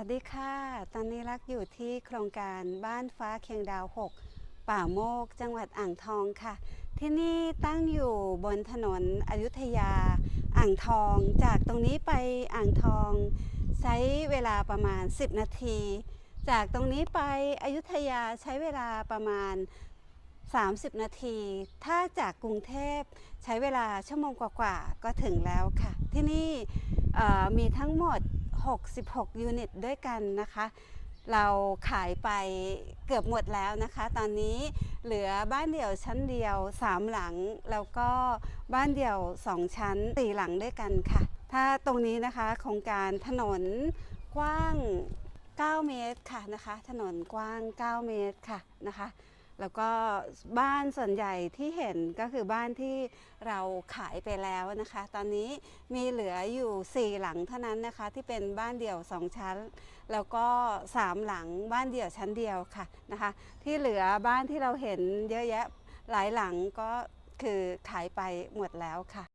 วัสดีค่ะ ตอนนี้รักอยู่ที่โครงการบ้านฟ้าเคียงดาว 6 ป่าโมก จังหวัดอ่างทองค่ะ ที่นี่ตั้งอยู่บนถนนอยุธยา อ่างทอง จากตรงนี้ไปอ่างทอง ใช้เวลาประมาณ 10 นาที จากตรงนี้ไปอยุธยาใช้เวลาประมาณ 30 นาที ถ้าจากกรุงเทพใช้เวลาชั่วโมงกว่าๆก็ถึงแล้วค่ะ ที่นี่มีทั้งหมด 66 ยูนิตด้วยกันนะคะ เราขายไปเกือบหมดแล้วนะคะ ตอนนี้เหลือบ้านเดี่ยวชั้นเดียว 3 หลัง แล้วก็บ้านเดี่ยว 2 ชั้น 4 หลังด้วยกันค่ะ ถ้าตรงนี้นะคะโครงการถนนกว้าง 9 เมตรค่ะนะคะ ถนนกว้าง 9 เมตรค่ะนะคะ แล้วก็บ้านส่วนใหญ่ที่เห็นก็คือบ้านที่เราขายไปแล้วนะคะ ตอนนี้มีเหลืออยู่ 4 หลังเท่านั้นนะคะ ที่เป็นบ้านเดี่ยว 2 ชั้น แล้วก็ 3 หลังบ้านเดี่ยวชั้นเดียวค่ะนะคะ ที่เหลือบ้านที่เราเห็นเยอะแยะหลายหลังก็คือขายไปหมดแล้วค่ะ